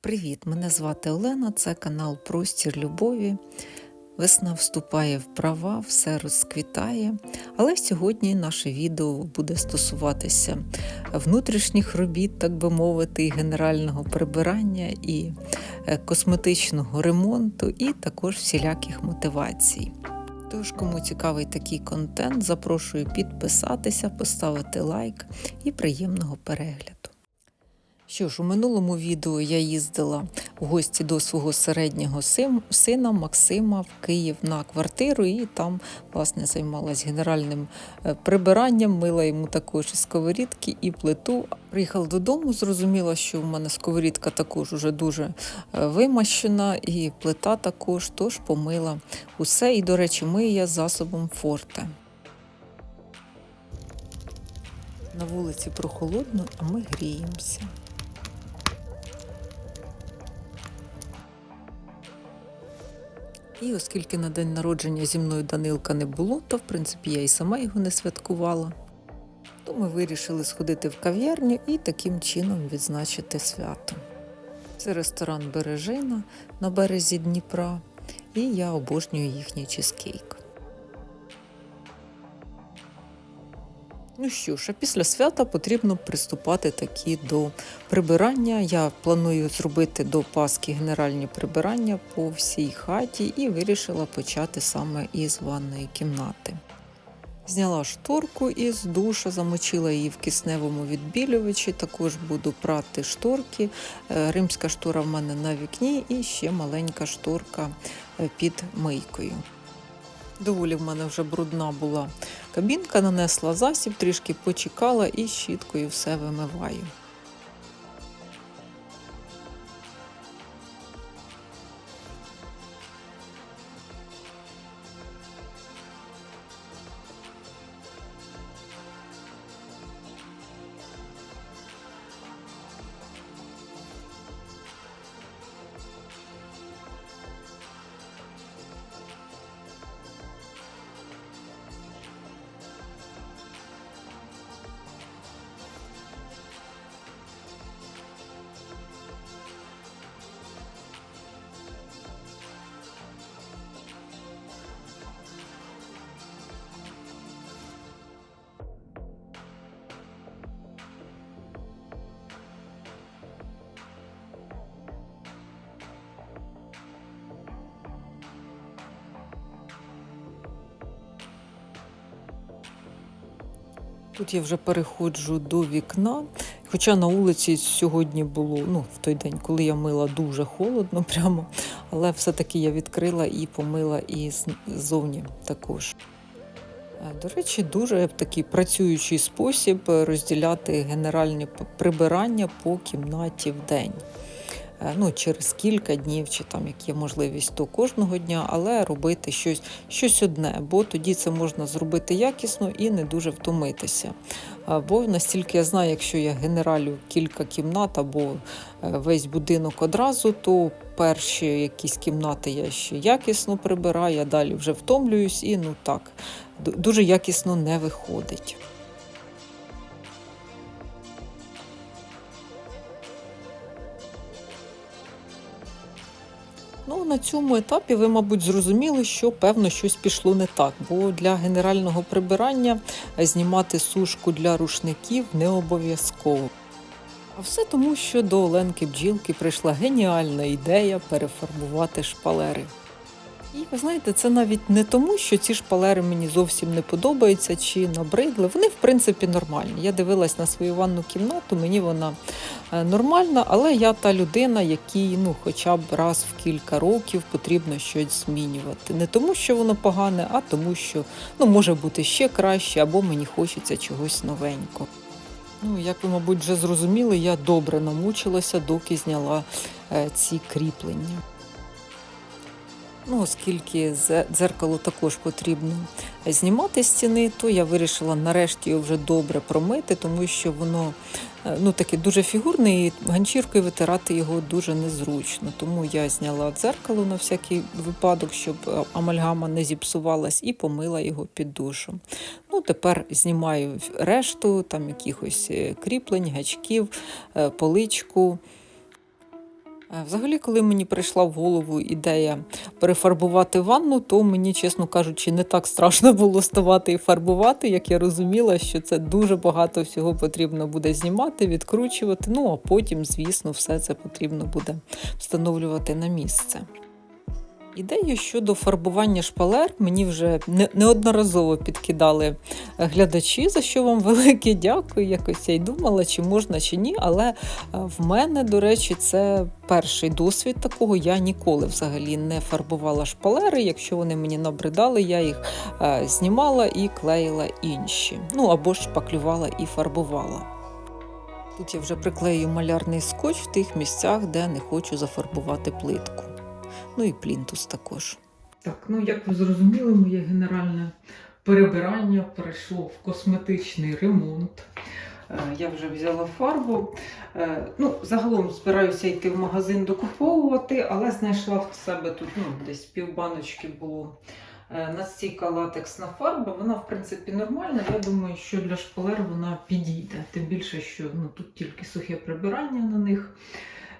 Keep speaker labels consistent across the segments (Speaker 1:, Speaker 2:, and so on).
Speaker 1: Привіт! Мене звати Олена, це канал Простір Любові. Весна вступає в права, все розквітає. Але сьогодні наше відео буде стосуватися внутрішніх робіт, так би мовити, і генерального прибирання, і е, косметичного ремонту, і також всіляких мотивацій. Тож, кому цікавий такий контент, запрошую підписатися, поставити лайк і приємного перегляду. Що ж, у минулому відео я їздила в гості до свого середнього сина Максима в Київ на квартиру і там, власне, займалась генеральним е, прибиранням, мила йому також і сковорідки, і плиту. Приїхала додому, зрозуміла, що в мене сковорідка також уже дуже е, вимащена, і плита також, тож помила усе. І, до речі, мию я засобом форте. На вулиці прохолодно, а ми гріємося. І оскільки на день народження зі мною Данилка не було, то в принципі я і сама його не святкувала. То ми вирішили сходити в кав'ярню і таким чином відзначити свято. Це ресторан Бережина на березі Дніпра, і я обожнюю їхній чизкейк. Ну що ж, а після свята потрібно приступати таки до прибирання. Я планую зробити до Пасхи генеральні прибирання по всій хаті і вирішила почати саме із ванної кімнати. Зняла шторку із душа, замочила її в кисневому відбілювачі. Також буду прати шторки. Е, Римська штора в мене на вікні і ще маленька шторка е, під мийкою. Доволі в мене вже брудна була кабінка, нанесла засіб, трішки почекала і щіткою все вимиваю. Тут я вже переходжу до вікна. Хоча на вулиці сьогодні було, ну, в той день, коли я мила, дуже холодно прямо, але все-таки я відкрила і помила і ззовні також. Е, До речі, дуже такий працюючий спосіб розділяти генеральні прибирання по кімнаті в день. Е, Ну, через кілька днів, чи там як є можливість, то кожного дня, але робити щось, щось одне, бо тоді це можна зробити якісно і не дуже втомитися. Бо настільки я знаю, якщо я генералю кілька кімнат або е, весь будинок одразу, то перші якісь кімнати я ще якісно прибираю, а далі вже втомлююсь і ну так, дуже якісно не виходить. Ну, на цьому етапі ви, мабуть, зрозуміли, що певно щось пішло не так, бо для генерального прибирання знімати сушку для рушників не обов'язково. А все тому, що до Оленки Бджілки прийшла геніальна ідея перефарбувати шпалери. І ви знаєте, це навіть не тому, що ці шпалери мені зовсім не подобаються чи набридли. Вони, в принципі, нормальні. Я дивилась на свою ванну кімнату, мені вона е, нормальна, але я та людина, якій ну, хоча б раз в кілька років потрібно щось змінювати. Не тому, що воно погане, а тому, що ну, може бути ще краще, або мені хочеться чогось новенького. Ну, як ви, мабуть, вже зрозуміли, я добре намучилася, доки зняла е, ці кріплення. Ну, оскільки дзеркало також потрібно знімати з стіни, то я вирішила нарешті його вже добре промити, тому що воно е, ну, таке дуже фігурне, і ганчіркою витирати його дуже незручно. Тому я зняла дзеркало на всякий випадок, щоб е, амальгама не зіпсувалась, і помила його під душем. Ну, тепер знімаю решту, там якихось е, кріплень, гачків, поличку. Е, Взагалі, коли мені прийшла в голову ідея перефарбувати ванну, то мені, чесно кажучи, не так страшно було ставати і фарбувати, як я розуміла, що це дуже багато всього потрібно буде знімати, відкручувати. Ну а потім, звісно, все це потрібно буде встановлювати на місце. Ідею щодо фарбування шпалер мені вже неодноразово підкидали глядачі, за що вам велике дякую. Якось я й думала, чи можна, чи ні. Але е, в мене, до речі, це перший досвід такого. Я ніколи взагалі не фарбувала шпалери. Якщо вони мені набридали, я їх е, знімала і клеїла інші. Ну або ж шпаклювала і фарбувала. Тут я вже приклею малярний скотч в тих місцях, де не хочу зафарбувати плитку. Ну і плінтус також. Так, ну як ви зрозуміли, моє генеральне перебирання перейшло в косметичний ремонт. Е, Я вже взяла фарбу. Е, Ну, загалом збираюся йти в магазин докуповувати, але знайшла в себе тут ну, десь півбаночки було. Е, Настійка латексна фарба, вона в принципі нормальна. Я думаю, що для шпалер вона підійде. Тим більше, що ну, тут тільки сухе прибирання на них.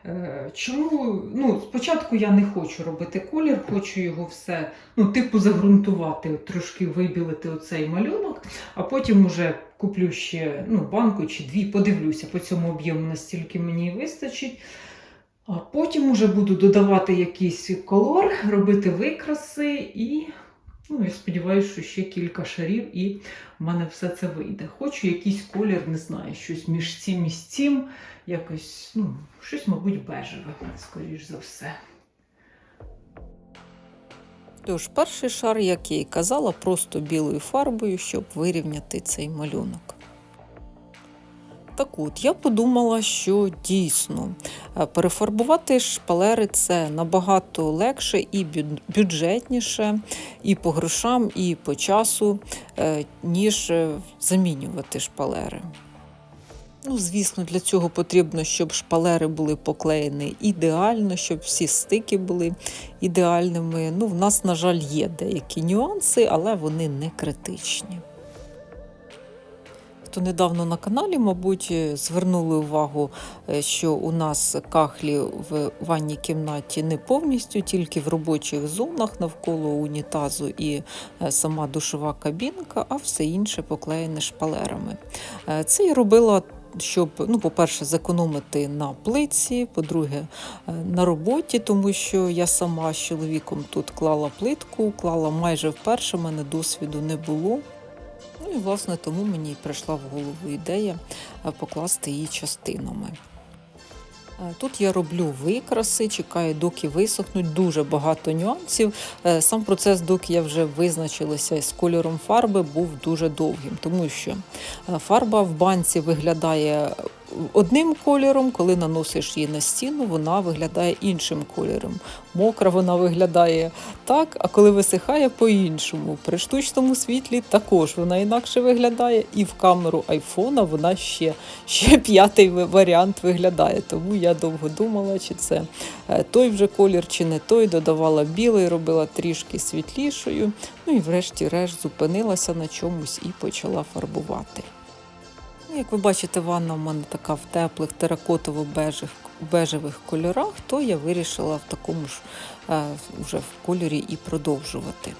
Speaker 1: Е, Чому? Ну, спочатку я не хочу робити колір, хочу його все, ну, типу, загрунтувати, трошки вибілити оцей малюнок, а потім уже куплю ще ну, банку чи дві, подивлюся по цьому об'єму, настільки мені вистачить. А потім уже буду додавати якийсь колор, робити викраси і. Ну, я сподіваюся, що ще кілька шарів і в мене все це вийде. Хочу якийсь колір, не знаю, щось між цим і цим якось, ну, щось, мабуть, бежеве, скоріш за все. Тож, перший шар, як я і казала, просто білою фарбою, щоб вирівняти цей малюнок. Так от, я подумала, що дійсно е, перефарбувати шпалери це набагато легше і бюджетніше, і по грошам, і по часу, е, ніж е, замінювати шпалери. Ну, звісно, для цього потрібно, щоб шпалери були поклеєні ідеально, щоб всі стики були ідеальними. Ну, в нас, на жаль, є деякі нюанси, але вони не критичні. Хто недавно на каналі, мабуть, звернули увагу, е, що у нас кахлі в ванній кімнаті не повністю, тільки в робочих зонах навколо унітазу і е, сама душова кабінка, а все інше поклеєне шпалерами. Е, Це я робила щоб, ну, по-перше, зекономити на плитці, по-друге, е, на роботі, тому що я сама з чоловіком тут клала плитку, клала майже вперше, мене досвіду не було. Ну і власне тому мені прийшла в голову ідея е, покласти її частинами. Е, Тут я роблю викраси, чекаю, доки висохнуть, дуже багато нюансів. Е, Сам процес, доки я вже визначилася з кольором фарби, був дуже довгим, тому що фарба в банці виглядає одним кольором, коли наносиш її на стіну, вона виглядає іншим кольором. Мокра вона виглядає так, а коли висихає по-іншому. При штучному світлі також вона інакше виглядає, і в камеру айфона вона ще, ще п'ятий варіант виглядає. Тому я довго думала, чи це е, той вже колір, чи не той. Додавала білий, робила трішки світлішою. Ну і врешті-решт зупинилася на чомусь і почала фарбувати. Ну, Як ви бачите, ванна в мене така в теплих теракотово-бежевих бежевих кольорах, то я вирішила в такому ж е, вже в кольорі і продовжувати.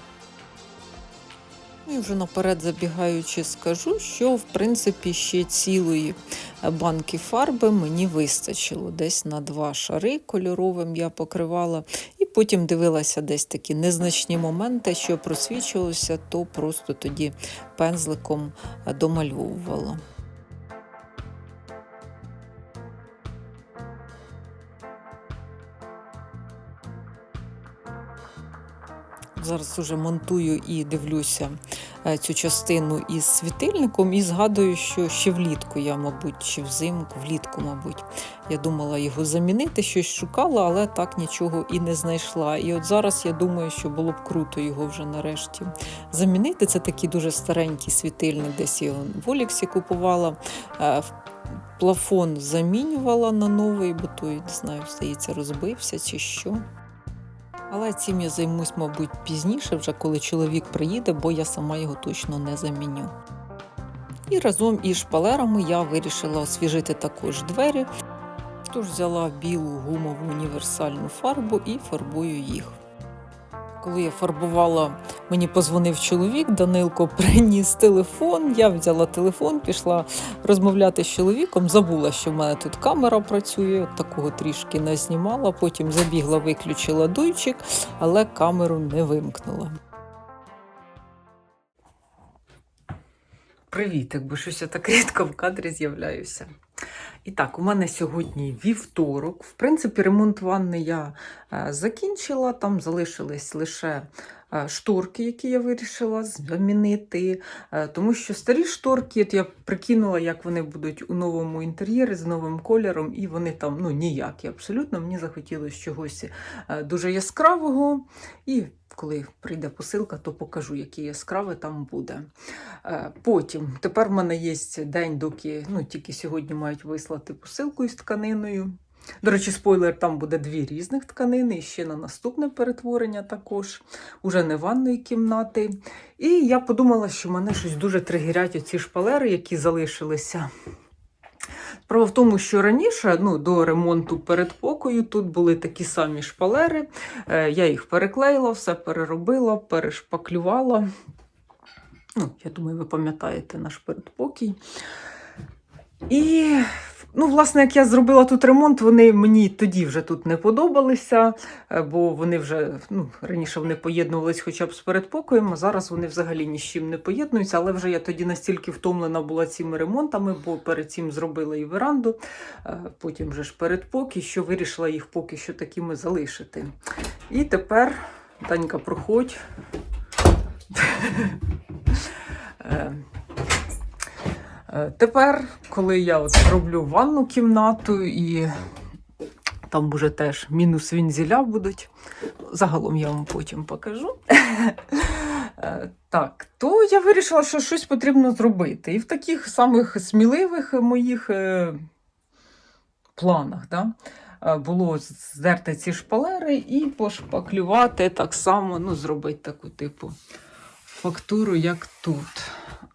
Speaker 1: Ну і вже наперед забігаючи, скажу, що в принципі ще цілої е, банки фарби мені вистачило. Десь на два шари кольоровим я покривала, і потім дивилася десь такі незначні моменти, що просвічувалося, то просто тоді пензликом е, домальовувала. Зараз уже монтую і дивлюся е, цю частину із світильником, і згадую, що ще влітку я, мабуть, чи взимку, влітку, мабуть, я думала його замінити, щось шукала, але так нічого і не знайшла. І от зараз я думаю, що було б круто його вже нарешті замінити. Це такий дуже старенький світильник, десь його в Оліксі купувала. Е, Плафон замінювала на новий, бо той, не знаю, здається, розбився чи що. Але цим я займусь, мабуть, пізніше, вже коли чоловік приїде, бо я сама його точно не заміню. І разом із шпалерами я вирішила освіжити також двері. Тож взяла білу гумову універсальну фарбу і фарбую їх. Коли я фарбувала, мені позвонив чоловік, Данилко приніс телефон. Я взяла телефон, пішла розмовляти з чоловіком. Забула, що в мене тут камера працює, такого трішки не знімала. Потім забігла, виключила дуйчик, але камеру не вимкнула. Привіт, якби щось я так рідко в кадрі з'являюся. І так, у мене сьогодні вівторок. В принципі, ремонт ванни я е, закінчила. Там залишились лише шторки, які я вирішила замінити. Е, Тому що старі шторки, от я прикинула, як вони будуть у новому інтер'єрі з новим кольором, і вони там ну, ніякі. Абсолютно мені захотілося чогось е, дуже яскравого. І коли прийде посилка, то покажу, яке яскраве там буде. Е, Потім, тепер в мене є день, доки ну, тільки сьогодні мають вислати посилку із тканиною. До речі, спойлер, там буде дві різних тканини, і ще на наступне перетворення також, уже не ванної кімнати. І я подумала, що мене щось дуже тригерять оці шпалери, які залишилися. Справа в тому, що раніше, ну, до ремонту передпокою, тут були такі самі шпалери. Е, Я їх переклеїла, все переробила, перешпаклювала. Ну, я думаю, ви пам'ятаєте наш передпокій. І, ну, власне, як я зробила тут ремонт, вони мені тоді вже тут не подобалися, е, бо вони вже ну, раніше вони поєднувались хоча б з передпокоєм, а зараз вони взагалі ні з чим не поєднуються. Але вже я тоді настільки втомлена була цими ремонтами, бо перед цим зробила і веранду, е, потім вже ж передпокій, що вирішила їх поки що такими залишити. І тепер, Танька, проходь. Е, Тепер, коли я от роблю ванну кімнату і там вже теж мінус вінзіля будуть, загалом я вам потім покажу. Е, Так, то я вирішила, що щось потрібно зробити. І в таких самих сміливих моїх е, планах да, було здерти ці шпалери і пошпаклювати так само, ну, зробити таку типу фактуру, як тут.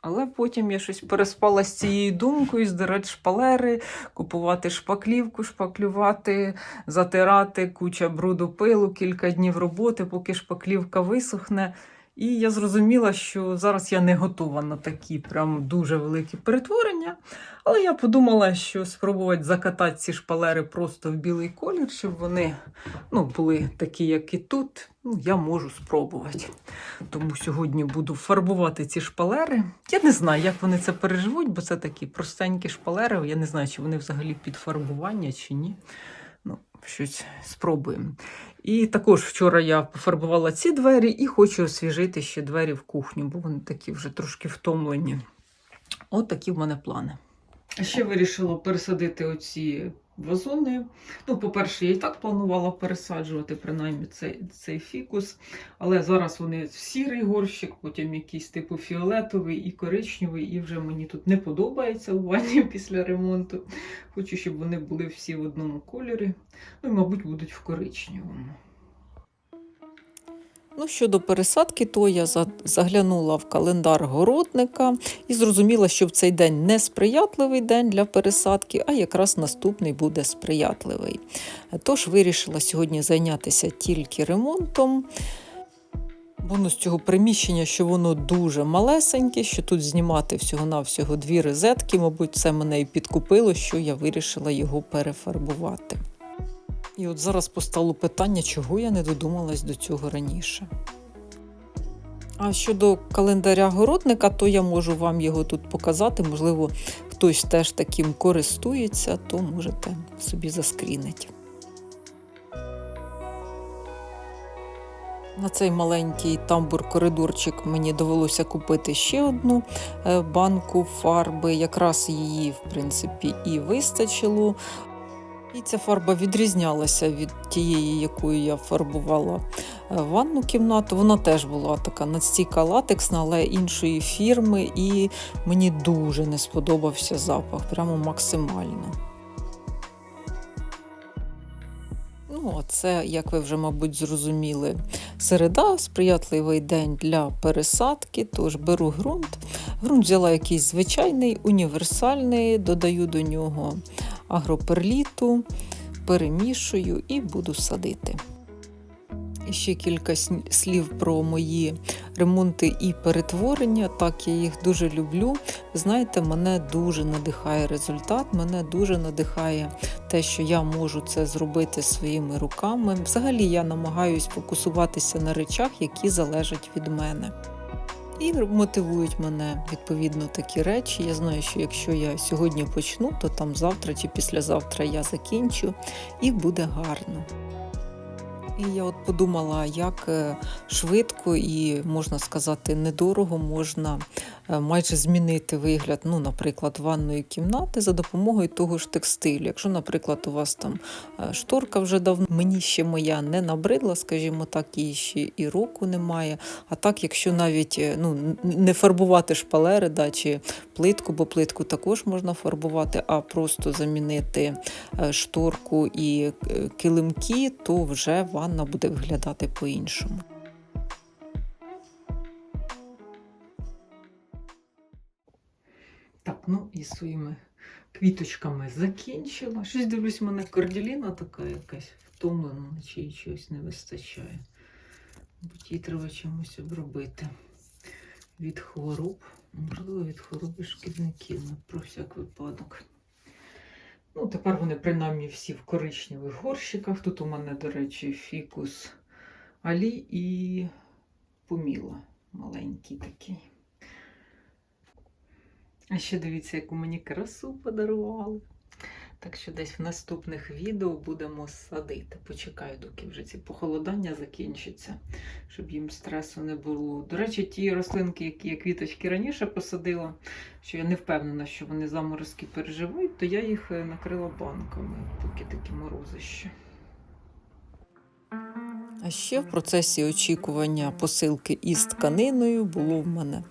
Speaker 1: Але потім я щось переспала з цією думкою, здирати шпалери, купувати шпаклівку, шпаклювати, затирати, куча бруду пилу, кілька днів роботи, поки шпаклівка висохне. І я зрозуміла, що зараз я не готова на такі прям дуже великі перетворення. Але я подумала, що спробувати закатати ці шпалери просто в білий колір, щоб вони ну, були такі, як і тут. Ну, я можу спробувати. Тому сьогодні буду фарбувати ці шпалери. Я не знаю, як вони це переживуть, бо це такі простенькі шпалери. Я не знаю, чи вони взагалі під фарбування, чи ні. Ну, щось спробуємо. І також вчора я пофарбувала ці двері і хочу освіжити ще двері в кухню, бо вони такі вже трошки втомлені. От такі в мене плани. Ще вирішила пересадити оці вазони. Ну, по-перше, я і так планувала пересаджувати, принаймні цей, цей фікус. Але зараз вони в сірий горщик, потім якийсь типу фіолетовий і коричневий, і вже мені тут не подобається у ванні після ремонту. Хочу, щоб вони були всі в одному кольорі. Ну і, мабуть, будуть в коричневому. Ну, щодо пересадки, то я заглянула в календар городника і зрозуміла, що в цей день не сприятливий день для пересадки, а якраз наступний буде сприятливий. Тож вирішила сьогодні зайнятися тільки ремонтом. Бонус цього приміщення, що воно дуже малесеньке, що тут знімати всього-навсього дві розетки. Мабуть, це мене і підкупило, що я вирішила його перефарбувати. І от зараз постало питання, чого я не додумалась до цього раніше. А щодо календаря городника, то я можу вам його тут показати. Можливо, хтось теж таким користується, то можете собі заскрінити. На цей маленький тамбур-коридорчик мені довелося купити ще одну е, банку фарби. Якраз її, в принципі, і вистачило. І ця фарба відрізнялася від тієї, якою я фарбувала е, ванну кімнату. Вона теж була така надстійка латексна, але іншої фірми, і мені дуже не сподобався запах, прямо максимально. Ну, а це, як ви вже, мабуть, зрозуміли, середа, сприятливий день для пересадки. Тож беру ґрунт. Ґрунт взяла якийсь звичайний, універсальний, додаю до нього агроперліту, перемішую і буду садити. Ще кілька слів про мої ремонти і перетворення. Так, я їх дуже люблю. Знаєте, мене дуже надихає результат, мене дуже надихає те, що я можу це зробити своїми руками. Взагалі я намагаюсь фокусуватися на речах, які залежать від мене. І мотивують мене відповідно такі речі. Я знаю, що якщо я сьогодні почну, то там завтра чи післязавтра я закінчу і буде гарно. І я от подумала, як е, швидко і можна сказати, недорого можна майже змінити вигляд, ну, наприклад, ванної кімнати за допомогою того ж текстилю. Якщо, наприклад, у вас там е, шторка вже давно мені ще моя не набридла, скажімо так, її ще і року немає. А так, якщо навіть е, ну, не фарбувати шпалери да, чи плитку, бо плитку також можна фарбувати, а просто замінити е, шторку і е, килимки, то вже ванна буде виглядати по-іншому. Так, ну і своїми квіточками закінчила. Щось дивлюсь, в мене корділіна така якась втомлена, наче їй чогось не вистачає. Мабуть, їй треба чимось обробити від хвороб, можливо, від хвороби шкідників, ну, про всяк випадок. Ну, тепер вони принаймні всі в коричневих горщиках. Тут у мене, до речі, фікус Алі і поміла. Маленький такий. А ще дивіться, яку мені красу подарували. Так що десь в наступних відео будемо садити. Почекаю, доки вже ці похолодання закінчаться, щоб їм стресу не було. До речі, ті рослинки, які я квіточки раніше посадила, що я не впевнена, що вони заморозки переживуть, то я їх е, накрила банками, поки такі морози ще. А ще в процесі очікування посилки із тканиною було в мене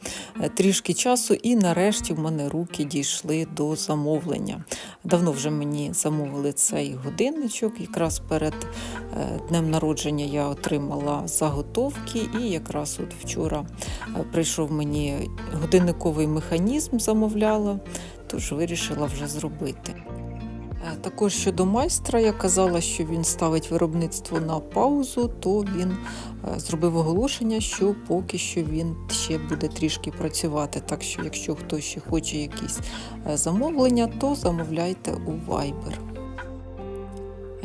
Speaker 1: е, трішки часу, і нарешті в мене руки дійшли до замовлення. Давно вже мені замовили цей годинничок. Якраз перед е, днем народження я отримала заготовки, і якраз от вчора е, прийшов мені годинниковий механізм, замовляла, тож вирішила вже зробити. Також щодо майстра, я казала, що він ставить виробництво на паузу, то він е, зробив оголошення, що поки що він ще буде трішки працювати. Так що, якщо хтось ще хоче якісь е, замовлення, то замовляйте у Viber.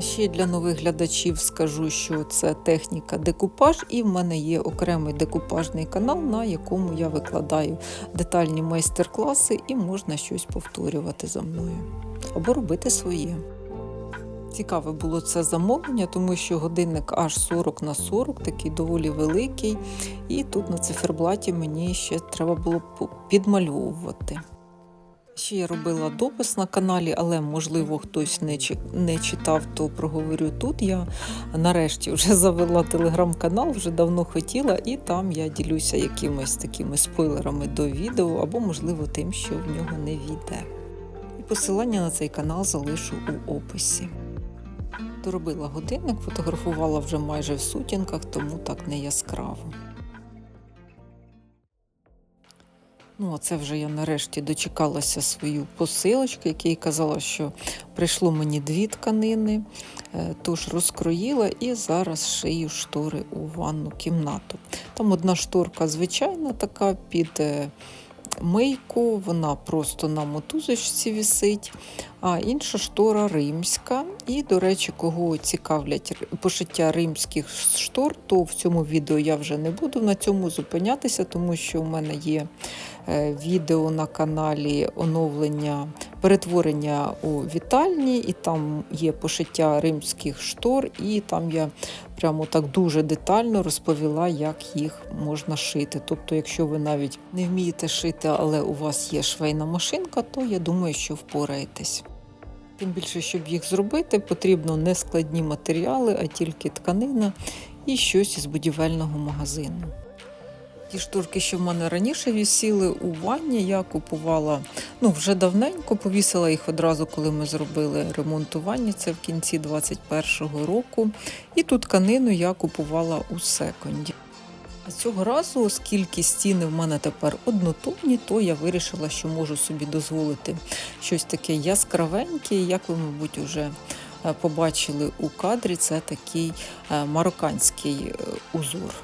Speaker 1: Ще для нових глядачів скажу, що це техніка декупаж, і в мене є окремий декупажний канал, на якому я викладаю детальні майстер-класи і можна щось повторювати за мною або робити своє. Цікаве було це замовлення, тому що годинник аж 40 на 40, такий доволі великий. І тут на циферблаті мені ще треба було підмальовувати. Ще я робила допис на каналі, але можливо хтось не, не читав, то проговорю тут. Я нарешті вже завела телеграм-канал, вже давно хотіла, і там я ділюся якимись такими спойлерами до відео, або, можливо, тим, що в нього не війде. І посилання на цей канал залишу у описі. Доробила годинник, фотографувала вже майже в сутінках, тому так не яскраво. Ну, а це вже я нарешті дочекалася свою посилочку, який казала, що прийшло мені дві тканини, е, тож розкроїла і зараз шию штори у ванну кімнату. Там одна шторка звичайна, така під е, мийку, вона просто на мотузочці висить, а інша штора римська. І, до речі, кого цікавлять пошиття римських штор, то в цьому відео я вже не буду на цьому зупинятися, тому що в мене є е, відео на каналі оновлення перетворення у вітальні, і там є пошиття римських штор, і там я прямо так дуже детально розповіла, як їх можна шити. Тобто, якщо ви навіть не вмієте шити, але у вас є швейна машинка, то я думаю, що впораєтесь. Тим більше, щоб їх зробити, потрібно не складні матеріали, а тільки тканина і щось із будівельного магазину. Ті шторки, що в мене раніше висіли у ванні, я купувала ну, вже давненько, повісила їх одразу, коли ми зробили ремонт у ванні, це в кінці 21-го року. І ту тканину я купувала у секонді. А цього разу, оскільки стіни в мене тепер однотонні, то я вирішила, що можу собі дозволити щось таке яскравеньке. Як ви, мабуть, вже е, побачили у кадрі, це такий е, марокканський е, узор.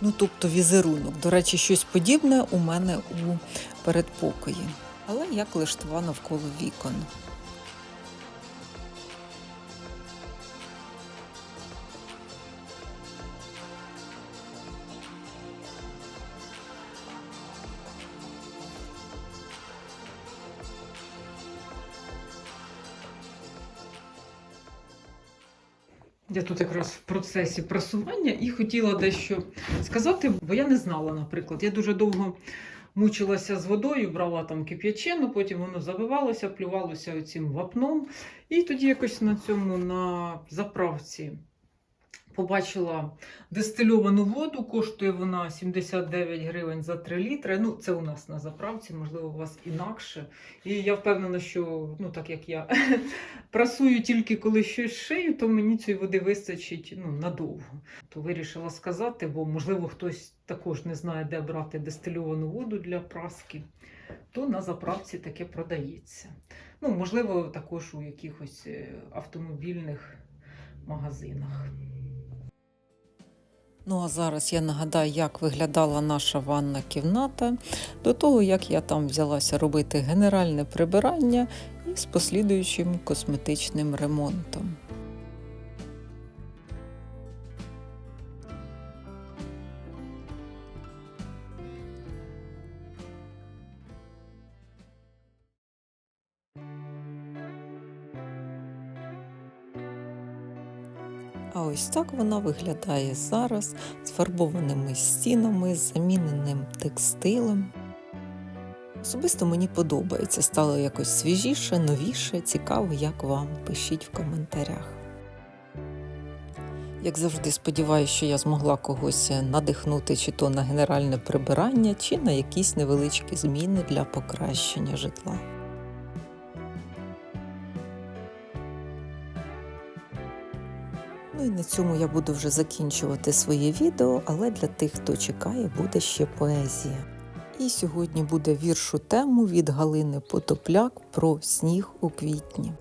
Speaker 1: Ну, тобто візерунок. До речі, щось подібне у мене у передпокої. Але як лиштва навколо вікон. Я тут якраз в процесі просування і хотіла дещо сказати, бо я не знала, наприклад. Я дуже довго мучилася з водою, брала там кип'ячену, потім воно завивалося, плювалося оцим вапном. І тоді якось на цьому на заправці побачила дистильовану воду, коштує вона 79 гривень за 3 літри. Ну, це у нас на заправці, можливо, у вас інакше. І я впевнена, що ну так як я прасую тільки коли щось шию, то мені цієї води вистачить ну, надовго. То вирішила сказати, бо можливо хтось також не знає, де брати дистильовану воду для праски, то на заправці таке продається. Ну, можливо, також у якихось е, автомобільних магазинах. Ну а зараз я нагадаю, як виглядала наша ванна кімната до того, як я там взялася робити генеральне прибирання і з послідуючим косметичним ремонтом. А ось так вона виглядає зараз з фарбованими стінами, з заміненим текстилем. Особисто мені подобається, стало якось свіжіше, новіше, цікаво, як вам. Пишіть в коментарях. Як завжди, сподіваюся, що я змогла когось надихнути чи то на генеральне прибирання, чи на якісь невеличкі зміни для покращення житла. Цьому я буду вже закінчувати своє відео, але для тих, хто чекає, буде ще поезія. І сьогодні буде вірш у тему від Галини Потопляк про сніг у квітні.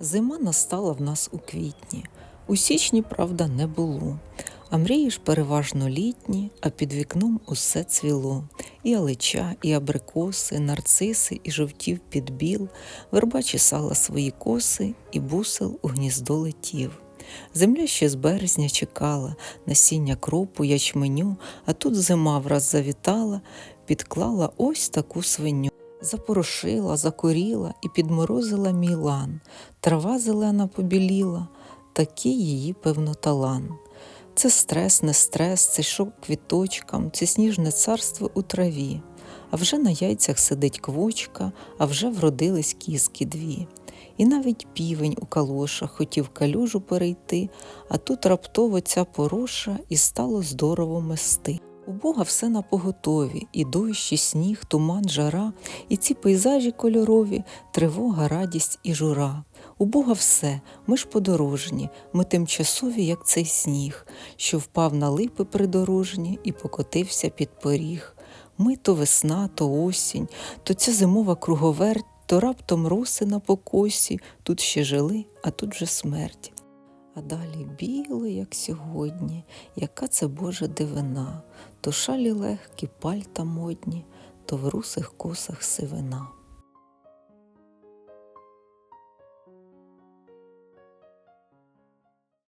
Speaker 1: Зима настала в нас у квітні. У січні, правда, не було. А мрії ж переважно літні, а під вікном усе цвіло. І алича, і абрикоси, нарциси, і жовтів підбіл, верба чесала свої коси, і бусел у гніздо летів. Земля ще з березня чекала, насіння кропу, ячменю, а тут зима враз завітала, підклала ось таку свиню. Запорошила, закуріла і підморозила мій лан. Трава зелена побіліла, такий її, певно, талан. Це стрес, не стрес, це шок квіточкам, це сніжне царство у траві. А вже на яйцях сидить квочка, а вже вродились кіски дві. І навіть півень у калошах хотів калюжу перейти, а тут раптово ця пороша і стало здорово мести. У Бога все на поготові, і дощ, і сніг, туман, жара, і ці пейзажі кольорові, тривога, радість і жура. У Бога все, ми ж подорожні, ми тимчасові, як цей сніг, що впав на липи придорожні і покотився під поріг. Ми то весна, то осінь, то ця зимова круговерть, то раптом роси на покосі, тут ще жили, а тут вже смерть. А далі біло, як сьогодні, яка це Божа дивина, то шалі легкі, пальта модні, то в русих косах сивина.